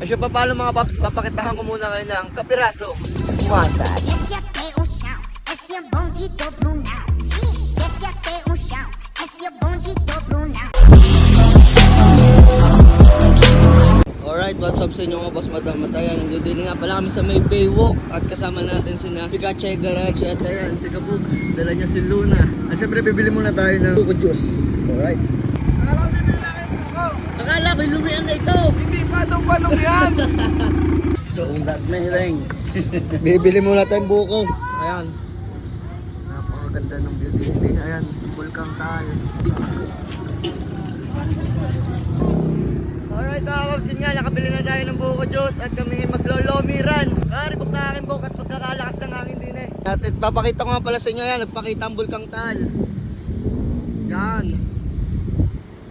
Asya pa paano mga paps, papakitahan ko muna kayo ng kapiraso. Brunão. Alright, what's up sa inyo mga boss madam Matayan? Nandito din nga pala kami sa may Baywalk at kasama natin si na Pikachu Garage at ayan, si Kabuks, dala niya si Luna. At syempre bibili muna tayo ng Buko Juice. Alright. Akala ko lumian na ito! Hindi pa daw palong yan. Doon that mehiling. bibili muna tayong buko. Ayan. Napakaganda ng beauty day. Ayan, bulkang tayo. Alright mga kapsin nga, nakabili na tayo ng buko juice at kami maglolomiran. Kari, buk na aking buko at pagkakalakas ng hangin din eh. At at papakita ko nga pala sa inyo yan, nagpakita ang bulkang tal. Yan.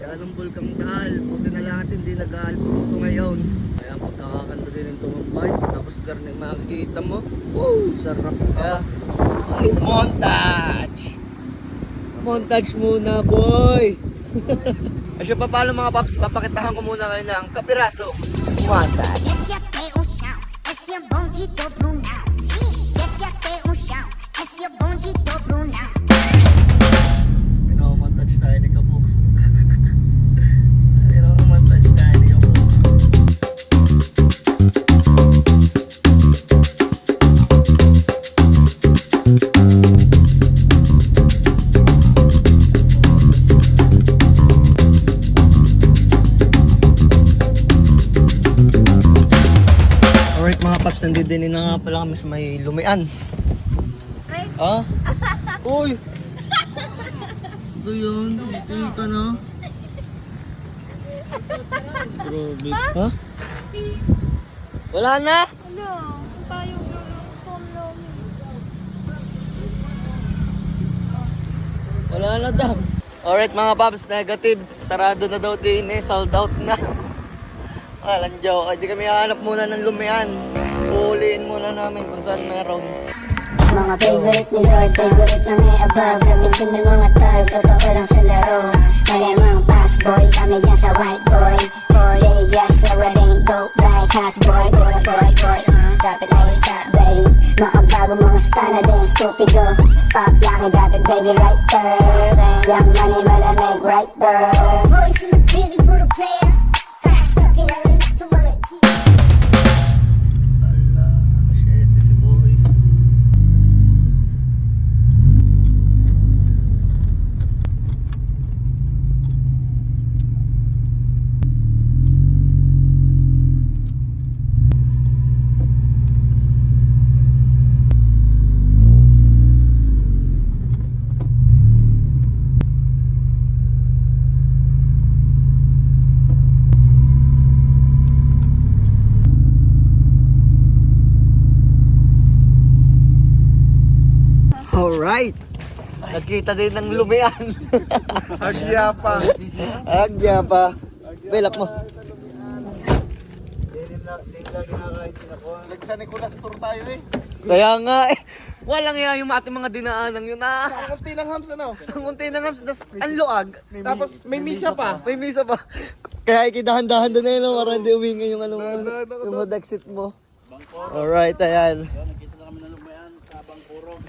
Yan ang bulkang tal. Buti na lang at hindi nag-aalpo ito ngayon. Kaya ang pagkakakanta din ng tumambay. Tapos karne makikita mo. Woo! Sarap ka. Ay, montage! Montage muna, boy! Asya pa paano mga paps, papakitahan ko muna kayo ng kapiraso. Montage! Esse é bonde do Brunão. Desce até o chão, esse é bonde do Brunão. Nandito din na nga pala kami sa may lumian. Ah? Uy! Ito yun, hindi ka na. Grabe. Ha? Wala na? Ano? Tayo. Wala na daw. Alright mga paps, negative. Sarado na daw din eh, sold out na. Walang joke. Hindi kami hahanap muna ng lumian. Uliin muna namin kung saan meron. Mga favorite ni Lord, favorite na may above. Gamitin ng mga tag, totoo lang sa laro. Mga pass boy, kami dyan sa white boy. Boy, yeah, yes, so it ain't dope like house boy Boy, boy, boy, uh, dapat ay stop, babe Mga bago mga star na din, stupido Pop laki, dapat baby right there. Young money, malamig right there Alright! Nagkita din ng lumian. Agya pa. Agya pa. Belak mo. Nagsa Nicolas Tour tayo eh. Kaya nga eh. Walang iya yung ating mga dinaanang yun ah. Kunti lang hams ano. Ang munti na nga, tas ang luag. Tapos may misa pa. May misa pa. Kaya ikidahan-dahan doon no? para hindi uwingin yung ano yung road exit mo. Alright, ayan.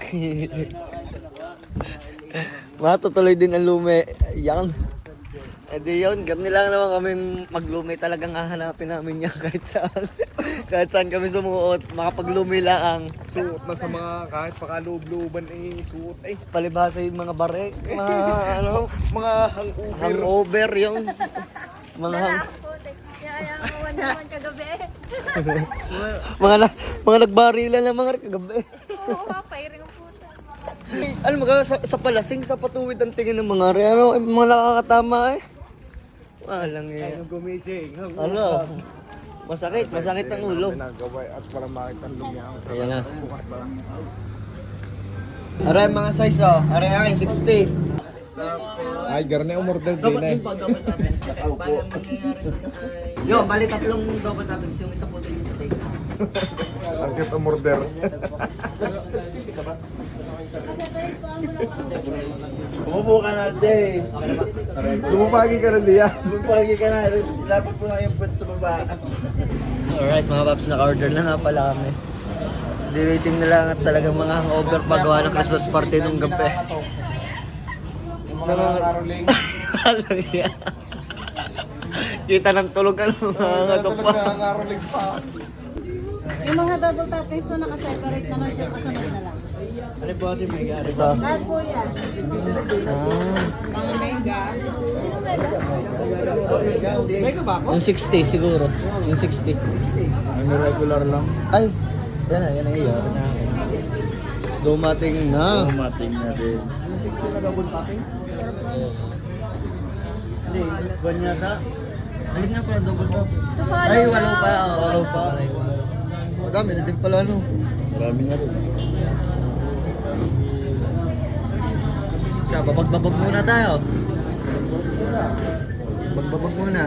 Matutuloy din ang lume. Yan. Eh di yun, ganun lang naman kami maglumi talagang hahanapin namin yan kahit saan. kahit saan kami sumuot, makapaglumi lang ang Suot na sa mga kahit pakaloob-looban eh. Suot eh. palibhasa yung mga barek, mga ano, Mga hangover. hangover yung mga hang, Kaya mo one naman kagabi. mga na, mga nagbarilan ng mga kagabi. Oo nga, firing ang puta. Alam mo ka, sa, sa palasing, sa patuwid ang tingin ng mga re, ano, eh, mga nakakatama eh. Walang yan. gumising. Ano? Masakit, masakit ang ulo. Pinagawa at para makita ang lumiyang. Ayan na. Bukas pa lang. Aray mga size oh, aray akin 60. Ay, garne umorder din eh. double toppings. Nakaupo. Yo, bali tatlong double toppings, yung isa po din yung steak. Ang kit umorder. Sisi ka ba? Umupo ka na, Jay. Lumupagi ka na diyan. Lumipagi ka na. Dapat po lang yung pwede sa baba. Alright mga paps, naka-order na nga pala kami. Hindi waiting na lang at talagang mga hangover pagawa ng Christmas party nung gabi. Yung mga karoling. Alam niya. Kita ng tulog ka ng mga karoling pa. Yung mga double toppings mo naka-separate naman siya kasunod na lang. Ano po ate Ito. Lahat po yan. Ah. Mga mega. Yung 60 siguro. Yung 60. Ano regular lang. Ay, yan na, yan na iyo. Na. Dumating na. Dumating na din. Hindi, buwan yata. Alin nga pala double top? To follow Ay, na. walo pa. Oo, walo pa. Madami na din pala no. Marami na rin. Kaya babag-babag muna tayo. Babag-babag muna.